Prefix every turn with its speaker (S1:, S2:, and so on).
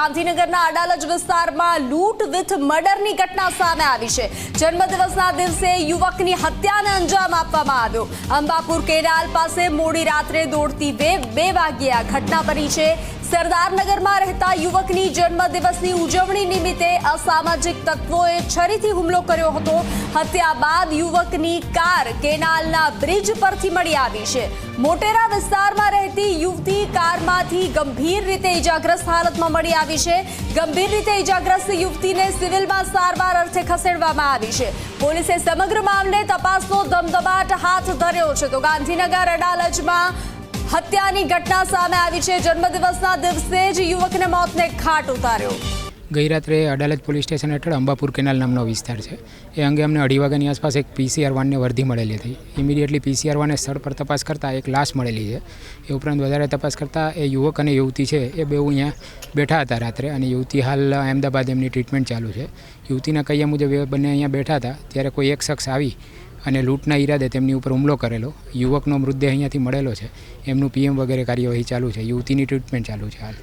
S1: ગાંધીનગરના અડાલજ વિસ્તારમાં લૂંટ વિથ મર્ડરની ઘટના સામે આવી છે. જન્મદિવસના દિવસે યુવકની હત્યાને અંજામ આપવામાં આવ્યો. અંબાપુર કેરાલ પાસે મોડી રાત્રે દોડતી બે બે વાગ્યે ઘટના બની છે. સરદારનગરમાં રહેતા યુવકની જન્મદિવસની ઉજવણી નિમિત્તે અસામાજિક તત્વોએ છરીથી હુમલો કર્યો હતો. હત્યા બાદ યુવકની કાર કેનાલના બ્રિજ પરથી મળી આવી છે. મોટેરા વિસ્તારમાં રહેતી યુવતી કારમાંથી ગંભીર રીતે ઇજાગ્રસ્ત હાલતમાં મળી આવી છે. ગંભીર રીતે ઇજાગ્રસ્ત યુવતીને સિવિલમાં સારવાર અર્થે ખસેડવામાં આવી છે. પોલીસે સમગ્ર મામલે તપાસનો ધમધમાટ હાથ ધર્યો છે. તો ગાંધીનગર અડાલજમાં હત્યાની ઘટના સામે આવી છે. જન્મદિવસના દિવસે જ યુવકને મોતને ઘાટ ઉતાર્યો.
S2: ગઈ રાત્રે અડાલજ પોલીસ સ્ટેશન હેઠળ અંબાપુર કેનાલ નામનો વિસ્તાર છે. એ અંગે અમને અઢી વાગ્યાની આસપાસ એક પીસીઆર વાનને વર્ધી મળેલી હતી. ઇમિડિયેટલી પીસીઆર વાને સ્થળ પર તપાસ કરતાં એક લાશ મળેલી છે. એ ઉપરાંત વધારે તપાસ કરતાં એ યુવક અને યુવતી છે એ બહુ અહીંયા બેઠા હતા રાત્રે અને યુવતી હાલ અમદાવાદ એમની ટ્રીટમેન્ટ ચાલુ છે. યુવતીના કહ્યા મુજબ એ બંને અહીંયા બેઠા હતા. ત્યારે કોઈ એક શખ્સ આવી અને લૂંટના ઈરાદે તેમની ઉપર હુમલો કરેલો. યુવકનો મૃતદેહ અહીંયાથી મળેલો છે. એમનું પીએમ વગેરે કાર્યવાહી ચાલુ છે. યુવતીની ટ્રીટમેન્ટ ચાલુ છે હાલ.